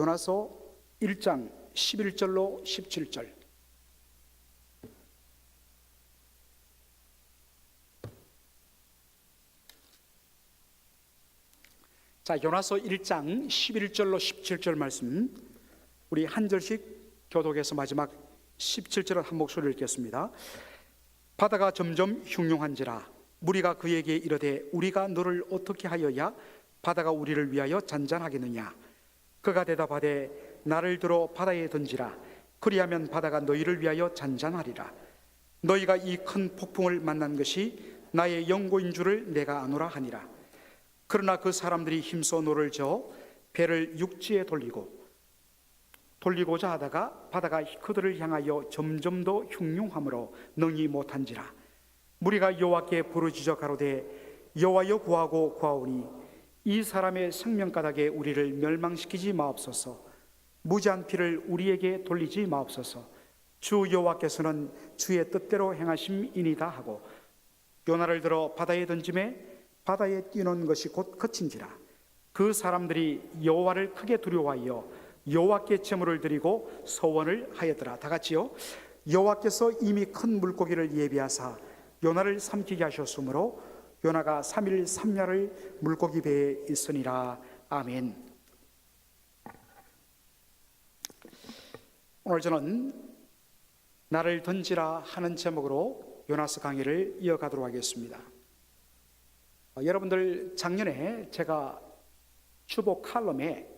요나서 1장 11절로 17절. 자, 요나서 1장 11절로 17절 말씀 우리 한 절씩 교독해서 마지막 17절을 한 목소리를 읽겠습니다. 바다가 점점 흉흉한지라 무리가 그에게 이르되 우리가 너를 어떻게 하여야 바다가 우리를 위하여 잔잔하겠느냐 그가 대답하되 나를 들어 바다에 던지라. 그리하면 바다가 너희를 위하여 잔잔하리라. 너희가 이 큰 폭풍을 만난 것이 나의 영고인 줄을 내가 아노라 하니라. 그러나 그 사람들이 힘써 노를 저어 배를 육지에 돌리고 돌리고자 하다가 바다가 그들을 향하여 점점 더 흉흉함으로 능히 못한지라. 무리가 여호와께 부르짖어 가로되 여호와여 구하고 구하오니 이 사람의 생명가닥에 우리를 멸망시키지 마옵소서. 무지한 피를 우리에게 돌리지 마옵소서. 주 여호와께서는 주의 뜻대로 행하심이니다 하고 요나를 들어 바다에 던짐에 바다에 뛰는 것이 곧 그친지라. 그 사람들이 여호와를 크게 두려워하여 여호와께 제물을 드리고 서원을 하였더라. 다 같이요. 여호와께서 이미 큰 물고기를 예비하사 요나를 삼키게 하셨으므로 요나가 3일 3야를 물고기 배에 있으니라. 아멘. 오늘 저는 나를 던지라 하는 제목으로 요나스 강의를 이어가도록 하겠습니다. 어, 여러분들 작년에 제가 주보 칼럼에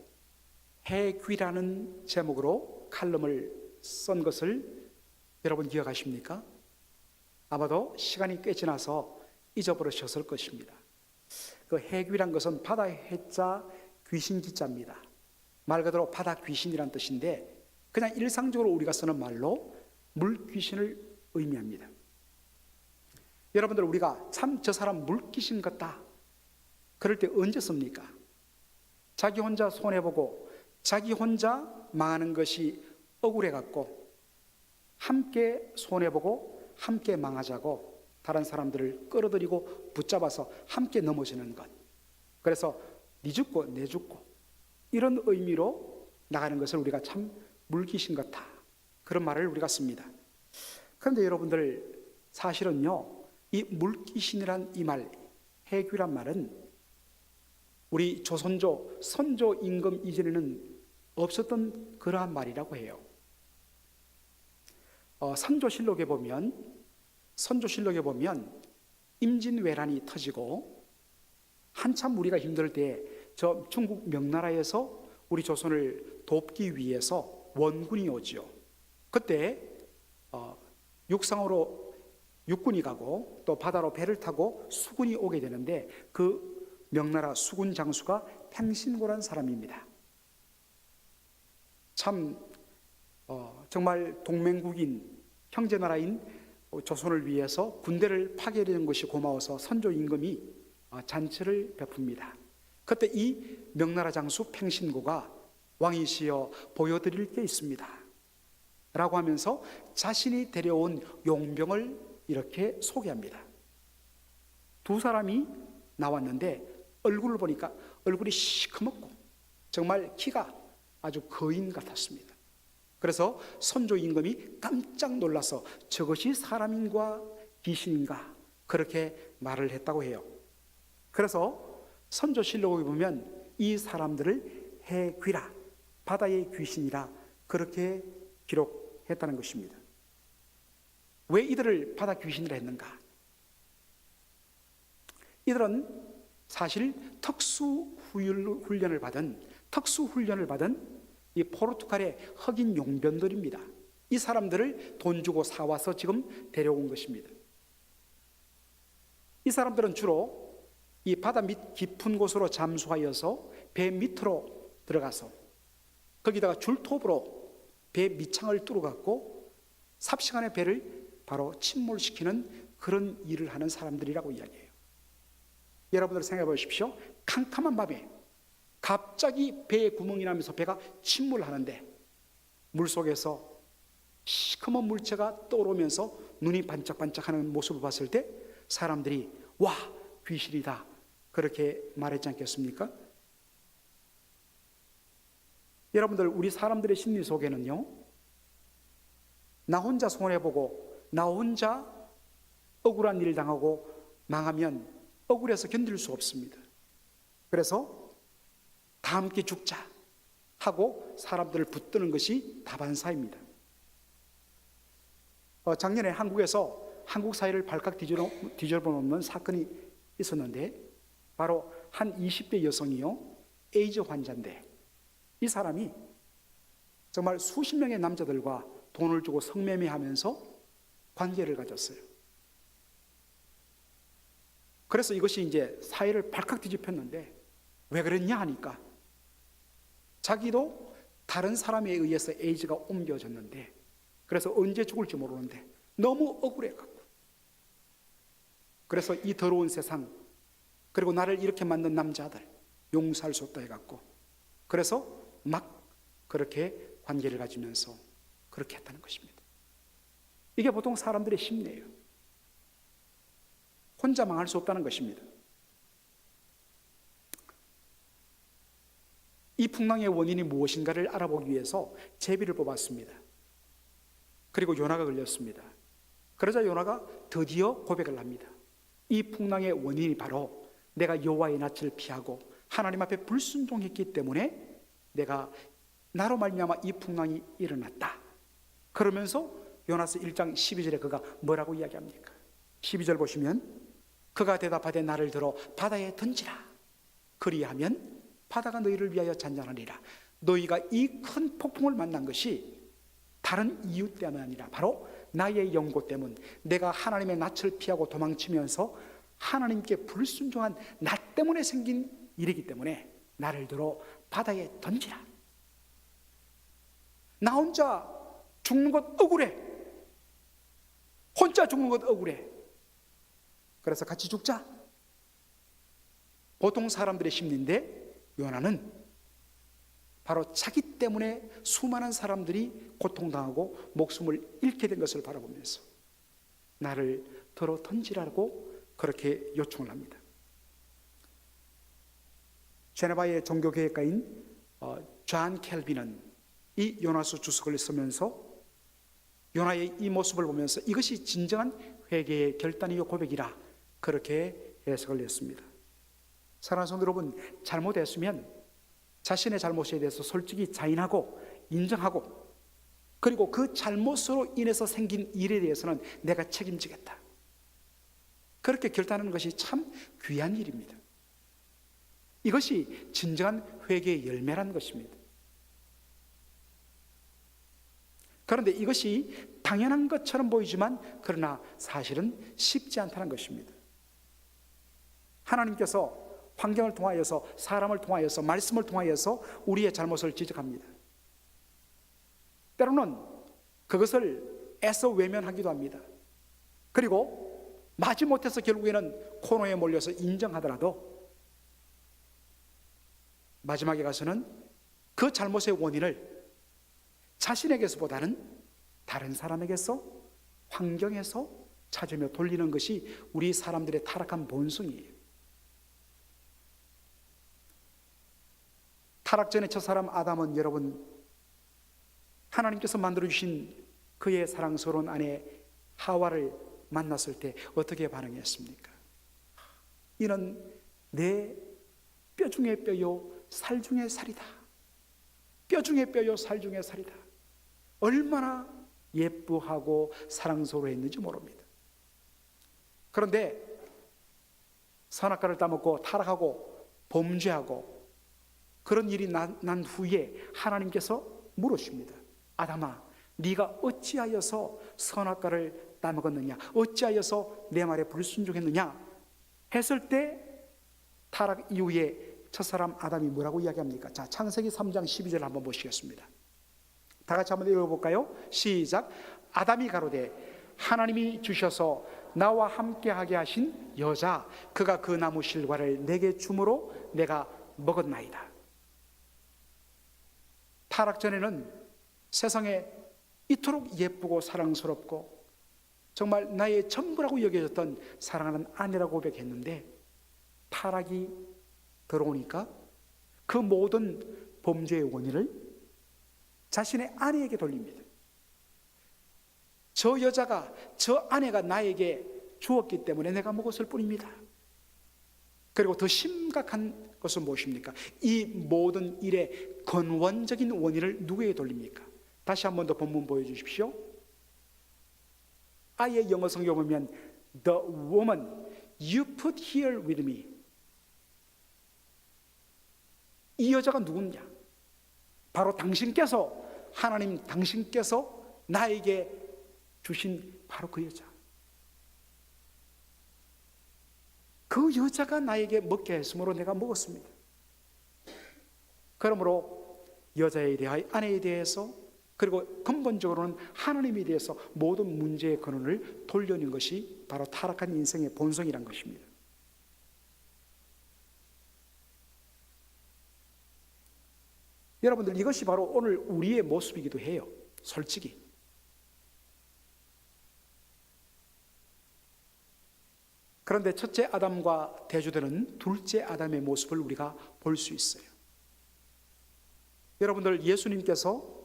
해귀라는 제목으로 칼럼을 쓴 것을 여러분 기억하십니까? 아마도 시간이 꽤 지나서 잊어버리셨을 것입니다. 그 해귀란 것은 바다 해자 귀신 기자입니다. 말 그대로 바다 귀신이란 뜻인데 그냥 일상적으로 우리가 쓰는 말로 물 귀신을 의미합니다. 여러분들 우리가 참 저 사람 물 귀신 같다. 그럴 때 언제 씁니까? 자기 혼자 손해 보고 자기 혼자 망하는 것이 억울해 갖고 함께 손해 보고 함께 망하자고 다른 사람들을 끌어들이고 붙잡아서 함께 넘어지는 것. 그래서 네 죽고 내 죽고 이런 의미로 나가는 것을 우리가 참 물귀신 같아. 그런 말을 우리가 씁니다. 그런데 여러분들 사실은요. 이 물귀신이란 이 말, 해귀란 말은 우리 조선조 선조 임금 이전에는 없었던 그러한 말이라고 해요. 어, 선조실록에 보면 선조실록에 보면 임진왜란이 터지고 한참 우리가 힘들 때 저 중국 명나라에서 우리 조선을 돕기 위해서 원군이 오지요. 그때 어, 육상으로 육군이 가고 또 바다로 배를 타고 수군이 오게 되는데 그 명나라 수군 장수가 팽신고란 사람입니다. 참 어, 정말 동맹국인 형제 나라인 조선을 위해서 군대를 파괴하는 것이 고마워서 선조 임금이 어, 잔치를 베풉니다. 그때 이 명나라 장수 팽신고가 왕이시여 보여드릴 게 있습니다. 라고 하면서 자신이 데려온 용병을 이렇게 소개합니다. 두 사람이 나왔는데 얼굴을 보니까 얼굴이 시커멓고 정말 키가 아주 거인 같았습니다. 그래서 선조 임금이 깜짝 놀라서 저것이 사람인가 귀신인가 그렇게 말을 했다고 해요. 그래서 선조실록에 보면 이 사람들을 해귀라 바다의 귀신이라 그렇게 기록했다는 것입니다. 왜 이들을 바다 귀신이라 했는가? 이들은 사실 특수 훈련을 받은 특수 훈련을 받은 이 포르투갈의 흑인 용변들입니다. 이 사람들을 돈 주고 사와서 지금 데려온 것입니다. 이 사람들은 주로 이 바다 밑 깊은 곳으로 잠수하여서 배 밑으로 들어가서 거기다가 줄톱으로 배 밑창을 뚫어갖고 삽시간에 배를 바로 침몰시키는 그런 일을 하는 사람들이라고 이야기해요. 여러분들 생각해 보십시오. 캄캄한 밤에 갑자기 배에 구멍이 나면서 배가 침몰하는데 물속에서 시커먼 물체가 떠오르면서 눈이 반짝반짝하는 모습을 봤을 때 사람들이 와 귀신이다 그렇게 말했지 않겠습니까? 여러분들 우리 사람들의 심리 속에는요. 나 혼자 손해보고 나 혼자 억울한 일을 당하고 망하면 억울해서 견딜 수 없습니다. 그래서 다 함께 죽자 하고 사람들을 붙드는 것이 다반사입니다. 어, 작년에 한국에서 한국 사회를 발칵 뒤집어, 뒤집어 놓는 사건이 있었는데 바로 한 20대 여성이요 에이즈 환자인데 이 사람이 정말 수십 명의 남자들과 돈을 주고 성매매하면서 관계를 가졌어요. 그래서 이것이 이제 사회를 발칵 뒤집혔는데 왜 그랬냐 하니까 자기도 다른 사람에 의해서 에이즈가 옮겨졌는데 그래서 언제 죽을지 모르는데 너무 억울해 갖고 그래서 이 더러운 세상 그리고 나를 이렇게 만든 남자들 용서할 수 없다 해갖고 그래서 막 그렇게 관계를 가지면서 그렇게 했다는 것입니다. 이게 보통 사람들의 심리예요. 혼자 망할 수 없다는 것입니다. 이 풍랑의 원인이 무엇인가를 알아보기 위해서 제비를 뽑았습니다. 그리고 요나가 걸렸습니다. 그러자 요나가 드디어 고백을 합니다. 이 풍랑의 원인이 바로 내가 여호와의 낯을 피하고 하나님 앞에 불순종했기 때문에 내가 나로 말미암아 이 풍랑이 일어났다. 그러면서 요나스 1장 12절에 그가 뭐라고 이야기합니까? 12절 보시면 그가 대답하되 나를 들어 바다에 던지라. 그리하면 바다가 너희를 위하여 잔잔하리라. 너희가 이 큰 폭풍을 만난 것이 다른 이유 때문이 아니라 바로 나의 연고 때문 내가 하나님의 낯을 피하고 도망치면서 하나님께 불순종한 나 때문에 생긴 일이기 때문에 나를 들어 바다에 던지라. 나 혼자 죽는 것 억울해. 혼자 죽는 것 억울해. 그래서 같이 죽자. 보통 사람들의 심리인데 요나는 바로 자기 때문에 수많은 사람들이 고통당하고 목숨을 잃게 된 것을 바라보면서 나를 들어 던지라고 그렇게 요청을 합니다. 제네바의 종교계획가인 어, 존 켈빈은 이 요나서 주석을 쓰면서 요나의 이 모습을 보면서 이것이 진정한 회개의 결단이요 고백이라 그렇게 해석을 했습니다. 사랑하는 성도 여러분, 잘못했으면 자신의 잘못에 대해서 솔직히 자인하고 인정하고 그리고 그 잘못으로 인해서 생긴 일에 대해서는 내가 책임지겠다. 그렇게 결단하는 것이 참 귀한 일입니다. 이것이 진정한 회개의 열매란 것입니다. 그런데 이것이 당연한 것처럼 보이지만 그러나 사실은 쉽지 않다는 것입니다. 하나님께서 환경을 통하여서 사람을 통하여서 말씀을 통하여서 우리의 잘못을 지적합니다. 때로는 그것을 애써 외면하기도 합니다. 그리고 마지 못해서 결국에는 코너에 몰려서 인정하더라도 마지막에 가서는 그 잘못의 원인을 자신에게서보다는 다른 사람에게서 환경에서 찾으며 돌리는 것이 우리 사람들의 타락한 본성이에요. 타락 전의 첫사람 아담은 여러분 하나님께서 만들어 주신 그의 사랑스러운 아내 하와를 만났을 때 어떻게 반응했습니까? 이는 내 뼈 중에 뼈요 살 중에 살이다. 뼈 중에 뼈요 살 중에 살이다. 얼마나 예쁘하고 사랑스러워했는지 모릅니다. 그런데 선악과를 따먹고 타락하고 범죄하고 그런 일이 난, 난 후에 하나님께서 물으십니다. 아담아, 네가 어찌하여서 선악과를 따먹었느냐? 어찌하여서 내 말에 불순종했느냐? 했을 때 타락 이후에 첫 사람 아담이 뭐라고 이야기합니까? 자, 창세기 3장 12절 한번 보시겠습니다. 다 같이 한번 읽어볼까요? 시작. 아담이 가로되 하나님이 주셔서 나와 함께하게 하신 여자 그가 그 나무 실과를 내게 주므로 내가 먹었나이다. 타락 전에는 세상에 이토록 예쁘고 사랑스럽고 정말 나의 전부라고 여겨졌던 사랑하는 아내라고 고백했는데 타락이 들어오니까 그 모든 범죄의 원인을 자신의 아내에게 돌립니다. 저 여자가 저 아내가 나에게 주었기 때문에 내가 먹었을 뿐입니다. 그리고 더 심각한 것은 무엇입니까? 이 모든 일의 근원적인 원인을 누구에게 돌립니까? 다시 한 번 더 본문 보여주십시오. 아예 영어 성경 보면 The woman you put here with me. 이 여자가 누구냐? 바로 당신께서 하나님 당신께서 나에게 주신 바로 그 여자. 그 여자가 나에게 먹게 했으므로 내가 먹었습니다. 그러므로 여자에 대하여 아내에 대해서 그리고 근본적으로는 하나님에 대해서 모든 문제의 근원을 돌려는 것이 바로 타락한 인생의 본성이란 것입니다. 여러분들 이것이 바로 오늘 우리의 모습이기도 해요. 솔직히. 그런데 첫째 아담과 대조되는 둘째 아담의 모습을 우리가 볼 수 있어요. 여러분들 예수님께서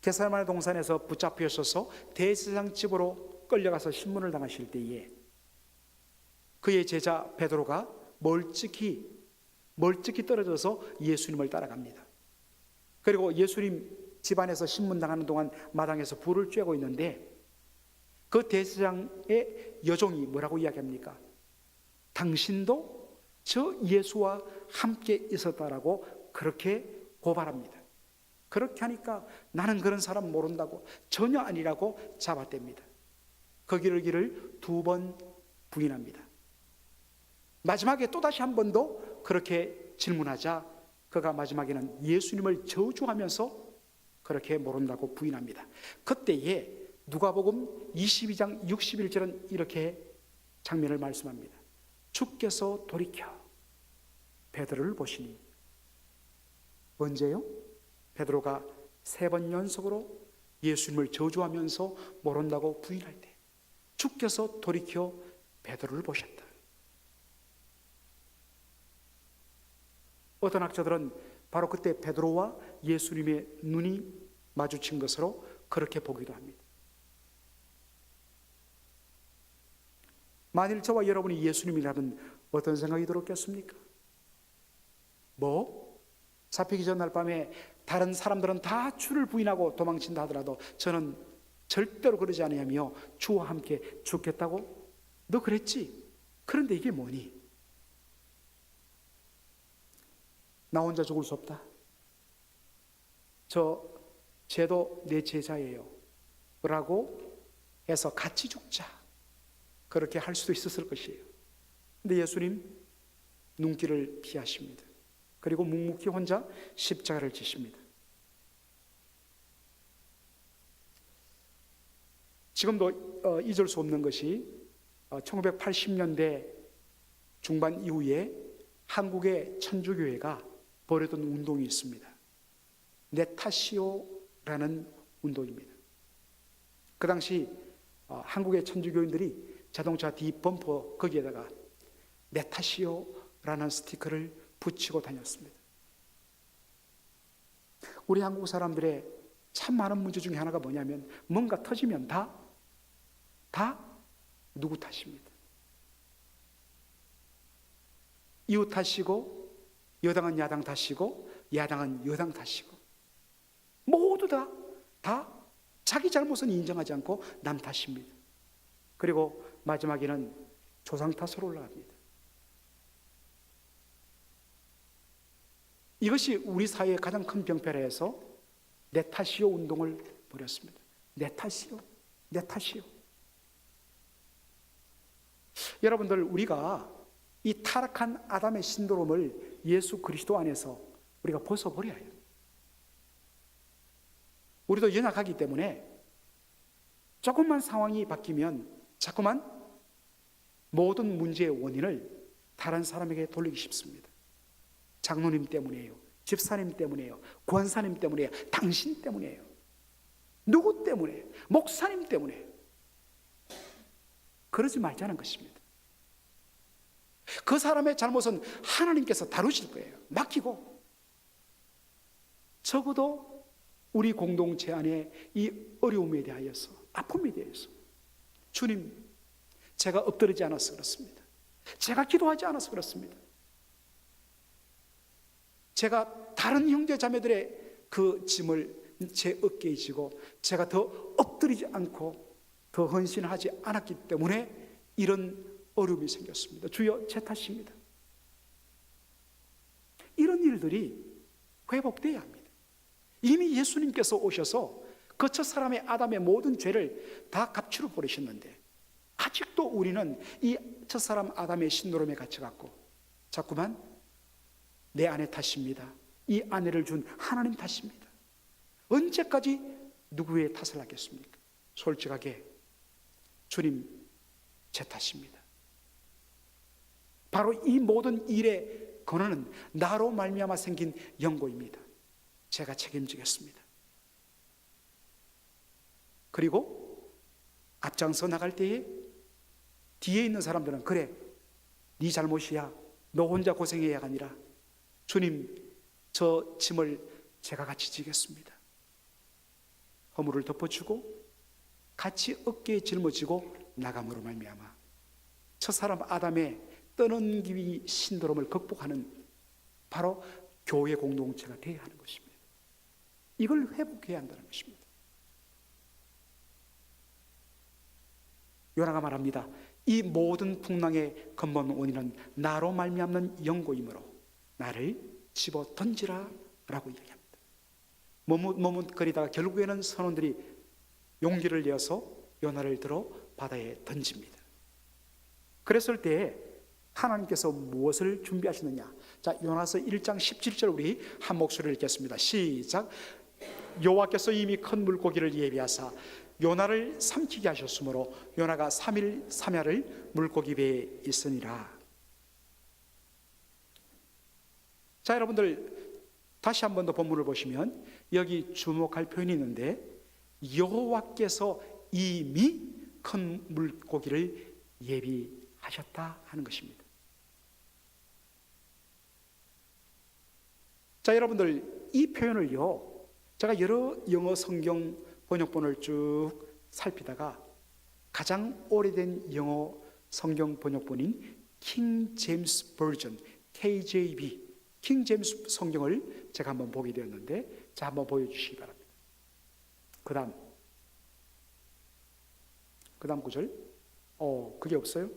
게살마네 동산에서 붙잡히셔서 대제사장 집으로 끌려가서 신문을 당하실 때에 그의 제자 베드로가 멀찍이 멀찍이 떨어져서 예수님을 따라갑니다. 그리고 예수님 집안에서 신문 당하는 동안 마당에서 불을 쬐고 있는데 그 대제사장의 여종이 뭐라고 이야기합니까? 당신도 저 예수와 함께 있었다라고 그렇게 고발합니다. 그렇게 하니까 나는 그런 사람 모른다고 전혀 아니라고 잡아댑니다. 거기를 길을 두 번 부인합니다. 마지막에 또 다시 한 번 더 그렇게 질문하자 그가 마지막에는 예수님을 저주하면서 그렇게 모른다고 부인합니다. 그때에 누가복음 22장 61절은 이렇게 장면을 말씀합니다. 주께서 돌이켜 베드로를 보시니 언제요? 베드로가 세 번 연속으로 예수님을 저주하면서 모른다고 부인할 때 주께서 돌이켜 베드로를 보셨다. 어떤 학자들은 바로 그때 베드로와 예수님의 눈이 마주친 것으로 그렇게 보기도 합니다. 만일 저와 여러분이 예수님이라면 어떤 생각이 들었겠습니까? 뭐? 잡히기 전날 밤에 다른 사람들은 다 주를 부인하고 도망친다 하더라도 저는 절대로 그러지 아니하며 주와 함께 죽겠다고 너 그랬지? 그런데 이게 뭐니? 나 혼자 죽을 수 없다. 저 쟤도 내 제자예요. 라고 해서 같이 죽자. 그렇게 할 수도 있었을 것이에요. 근데 예수님 눈길을 피하십니다. 그리고 묵묵히 혼자 십자가를 지십니다. 지금도 어, 잊을 수 없는 것이 1980년대 중반 이후에 한국의 천주교회가 벌였던 운동이 있습니다. 네타시오라는 운동입니다. 그 당시 어, 한국의 천주교인들이 자동차 뒷범퍼 거기에다가 네타시오라는 스티커를 붙이고 다녔습니다. 우리 한국 사람들의 참 많은 문제 중에 하나가 뭐냐면 뭔가 터지면 다, 다 누구 탓입니다. 이웃 탓이고, 여당은 야당 탓이고, 야당은 여당 탓이고, 모두 다, 다 자기 잘못은 인정하지 않고 남 탓입니다. 그리고 마지막에는 조상 탓으로 올라갑니다. 이것이 우리 사회의 가장 큰 병폐라해서 내 탓이요 운동을 벌였습니다. 내 탓이요, 내 탓이요. 여러분들 우리가 이 타락한 아담의 신도롬을 예수 그리스도 안에서 우리가 벗어버려야 해요. 우리도 연약하기 때문에 조금만 상황이 바뀌면 자꾸만 모든 문제의 원인을 다른 사람에게 돌리기 쉽습니다. 장로님 때문이에요. 집사님 때문이에요. 권사님 때문이에요. 당신 때문이에요. 누구 때문에? 목사님 때문에. 그러지 말자는 것입니다. 그 사람의 잘못은 하나님께서 다루실 거예요. 맡기고. 적어도 우리 공동체 안에 이 어려움에 대하여서 아픔에 대해서 주님 제가 엎드리지 않아서 그렇습니다. 제가 기도하지 않아서 그렇습니다. 제가 다른 형제 자매들의 그 짐을 제 어깨에 지고 제가 더 엎드리지 않고 더 헌신하지 않았기 때문에 이런 어려움이 생겼습니다. 주여 제 탓입니다. 이런 일들이 회복돼야 합니다. 이미 예수님께서 오셔서 그첫 사람의 아담의 모든 죄를 다 값추려 버리셨는데 아직도 우리는 이 첫 사람 아담의 신노름에 갇혀갖고 자꾸만 내 아내 탓입니다. 이 아내를 준 하나님 탓입니다. 언제까지 누구의 탓을 하겠습니까? 솔직하게 주님 제 탓입니다. 바로 이 모든 일의 권한은 나로 말미암아 생긴 영고입니다. 제가 책임지겠습니다. 그리고 앞장서 나갈 때에 뒤에 있는 사람들은 그래 네 잘못이야 너 혼자 고생해야 아니라 주님 저 짐을 제가 같이 지겠습니다. 허물을 덮어주고 같이 어깨에 짊어지고 나감으로 말미암아 첫 사람 아담의 떠넘기기 신드롬을 극복하는 바로 교회 공동체가 되어야 하는 것입니다. 이걸 회복해야 한다는 것입니다. 요나가 말합니다. 이 모든 풍랑의 근본 원인은 나로 말미암는 영고이므로 나를 집어 던지라 라고 얘기합니다. 머뭇머뭇거리다가 결국에는 선원들이 용기를 내어서 요나를 들어 바다에 던집니다. 그랬을 때 하나님께서 무엇을 준비하시느냐? 자, 요나서 1장 17절 우리 한 목소리를 읽겠습니다. 시작. 여호와께서 이미 큰 물고기를 예비하사 요나를 삼키게 하셨으므로 요나가 3일 3야를 물고기 배에 있으니라. 자, 여러분들 다시 한 번 더 본문을 보시면 여기 주목할 표현이 있는데 여호와께서 이미 큰 물고기를 예비하셨다 하는 것입니다. 자, 여러분들 이 표현을요. 제가 여러 영어 성경 번역본을 쭉 살피다가 가장 오래된 영어 성경 번역본인 킹 제임스 버전 KJV 킹 제임스 성경을 제가 한번 보게 되었는데 자 한번 보여주시기 바랍니다. 그 다음 그 다음 구절 어 그게 없어요?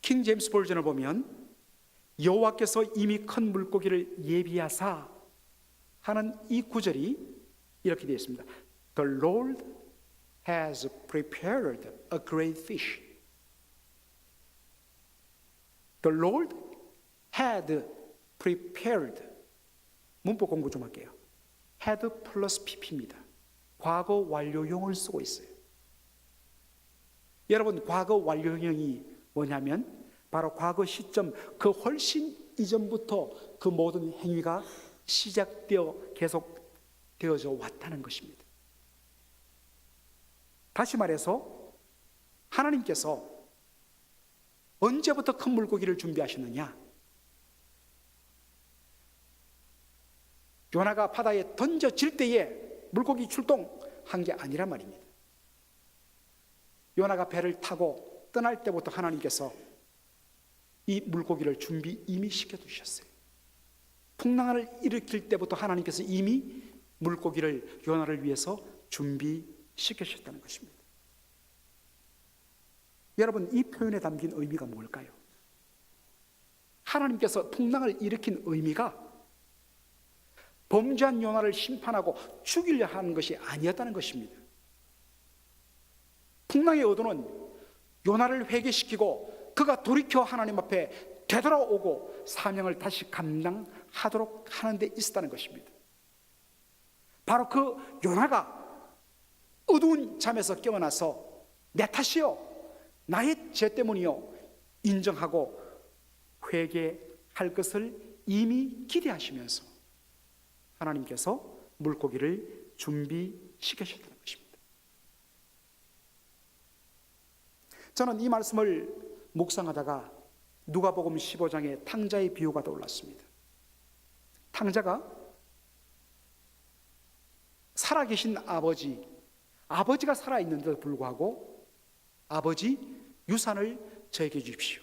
킹 제임스 버전을 보면 여호와께서 이미 큰 물고기를 예비하사 하는 이 구절이 이렇게 되어 있습니다. The Lord has prepared a great fish. The Lord had prepared. 문법 공부 좀 할게요. had 플러스 pp입니다. 과거 완료형을 쓰고 있어요. 여러분, 과거 완료형이 뭐냐면 바로 과거 시점 그 훨씬 이전부터 그 모든 행위가 시작되어 계속 되어져 왔다는 것입니다. 다시 말해서 하나님께서 언제부터 큰 물고기를 준비하셨느냐? 요나가 바다에 던져질 때에 물고기 출동한 게 아니란 말입니다. 요나가 배를 타고 떠날 때부터 하나님께서 이 물고기를 준비 이미 시켜 두셨어요. 풍랑을 일으킬 때부터 하나님께서 이미 물고기를 요나를 위해서 준비시키셨다는 것입니다. 여러분 이 표현에 담긴 의미가 뭘까요? 하나님께서 풍랑을 일으킨 의미가 범죄한 요나를 심판하고 죽이려 하는 것이 아니었다는 것입니다. 풍랑의 의도는 요나를 회개시키고 그가 돌이켜 하나님 앞에 되돌아오고 사명을 다시 감당하 도록 하는 데 있었다는 것입니다. 바로 그 요나가 어두운 잠에서 깨어나서 내 탓이요 나의 죄 때문이요 인정하고 회개할 것을 이미 기대하시면서 하나님께서 물고기를 준비시키셨다는 것입니다. 저는 이 말씀을 묵상하다가 누가복음 15장의 탕자의 비유가 떠올랐습니다. 탕자가 살아계신 아버지, 아버지가 살아있는데도 불구하고 아버지 유산을 저에게 주십시오.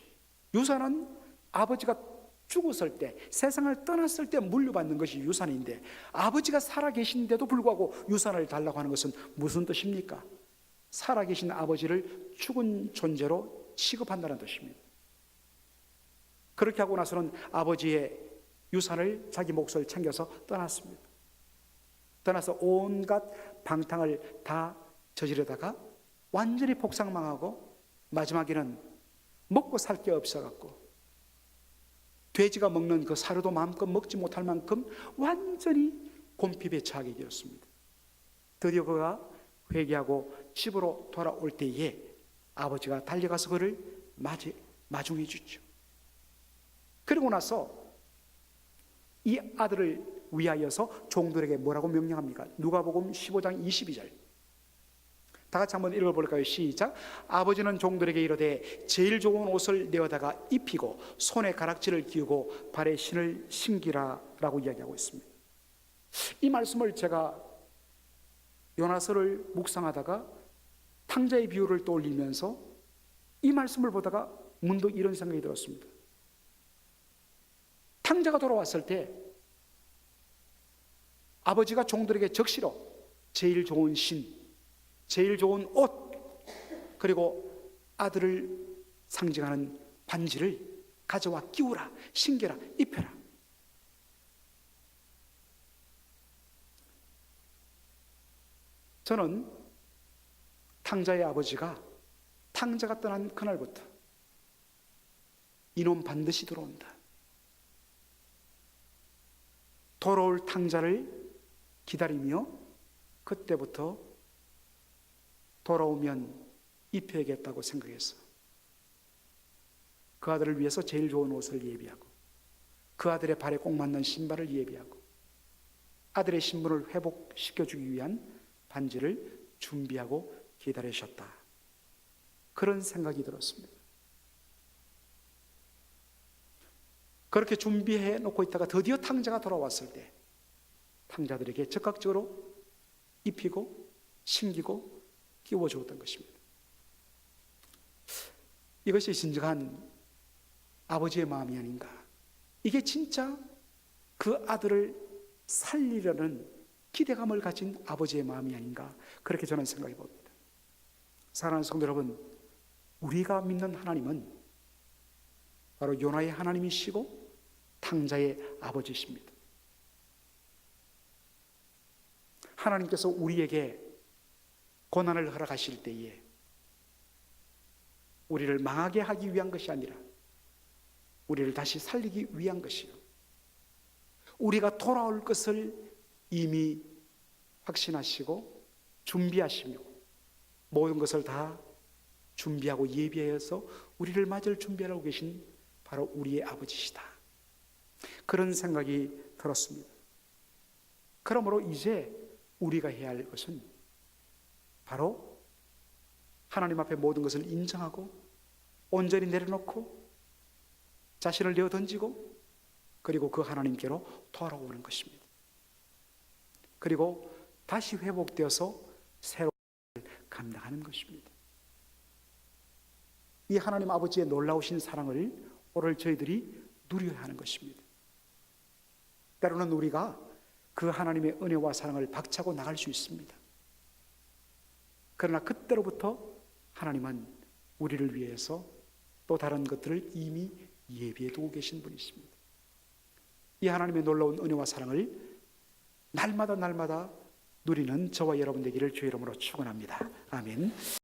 유산은 아버지가 죽었을 때, 세상을 떠났을 때 물려받는 것이 유산인데 아버지가 살아계신데도 불구하고 유산을 달라고 하는 것은 무슨 뜻입니까? 살아계신 아버지를 죽은 존재로 취급한다는 뜻입니다. 그렇게 하고 나서는 아버지의 유산을 자기 몫을 챙겨서 떠났습니다. 떠나서 온갖 방탕을 다 저지르다가 완전히 폭삭망하고 마지막에는 먹고 살 게 없어갖고 돼지가 먹는 그 사료도 마음껏 먹지 못할 만큼 완전히 곰핍에 처하게 되었습니다. 드디어 그가 회개하고 집으로 돌아올 때에 아버지가 달려가서 그를 맞이, 마중해 주죠. 그리고 나서 이 아들을 위하여서 종들에게 뭐라고 명령합니까? 누가복음 15장 22절. 다 같이 한번 읽어볼까요? 시작. 아버지는 종들에게 이르되 제일 좋은 옷을 내어다가 입히고 손에 가락지를 끼우고 발에 신을 신기라라고 이야기하고 있습니다. 이 말씀을 제가 요나서를 묵상하다가 탕자의 비유를 떠올리면서 이 말씀을 보다가 문득 이런 생각이 들었습니다. 탕자가 돌아왔을 때 아버지가 종들에게 적시로 제일 좋은 신, 제일 좋은 옷, 그리고 아들을 상징하는 반지를 가져와 끼우라, 신겨라, 입혀라. 저는 탕자의 아버지가 탕자가 떠난 그날부터 이놈 반드시 들어온다. 돌아올 탕자를 기다리며 그때부터 돌아오면 입혀야겠다고 생각해서 그 아들을 위해서 제일 좋은 옷을 예비하고 그 아들의 발에 꼭 맞는 신발을 예비하고 아들의 신분을 회복시켜주기 위한 반지를 준비하고 기다리셨다. 그런 생각이 들었습니다. 그렇게 준비해 놓고 있다가 드디어 탕자가 돌아왔을 때 탕자들에게 적극적으로 입히고 신기고 끼워 주었던 것입니다. 이것이 진정한 아버지의 마음이 아닌가. 이게 진짜 그 아들을 살리려는 기대감을 가진 아버지의 마음이 아닌가. 그렇게 저는 생각해 봅니다. 사랑하는 성도 여러분, 우리가 믿는 하나님은 바로 요나의 하나님이시고 탕자의 아버지십니다. 하나님께서 우리에게 고난을 허락하실 때에 우리를 망하게 하기 위한 것이 아니라 우리를 다시 살리기 위한 것이요. 우리가 돌아올 것을 이미 확신하시고 준비하시며 모든 것을 다 준비하고 예비하여서 우리를 맞을 준비하고 계신 바로 우리의 아버지시다. 그런 생각이 들었습니다. 그러므로 이제 우리가 해야 할 것은 바로 하나님 앞에 모든 것을 인정하고 온전히 내려놓고 자신을 내어 던지고 그리고 그 하나님께로 돌아오는 것입니다. 그리고 다시 회복되어서 새로운 감당하는 것입니다. 이 하나님 아버지의 놀라우신 사랑을 오늘 저희들이 누려야 하는 것입니다. 때로는 우리가 그 하나님의 은혜와 사랑을 박차고 나갈 수 있습니다. 그러나 그때로부터 하나님은 우리를 위해서 또 다른 것들을 이미 예비해 두고 계신 분이십니다. 이 하나님의 놀라운 은혜와 사랑을 날마다 날마다 누리는 저와 여러분 되기를 주의 이름으로 축원합니다. 아멘.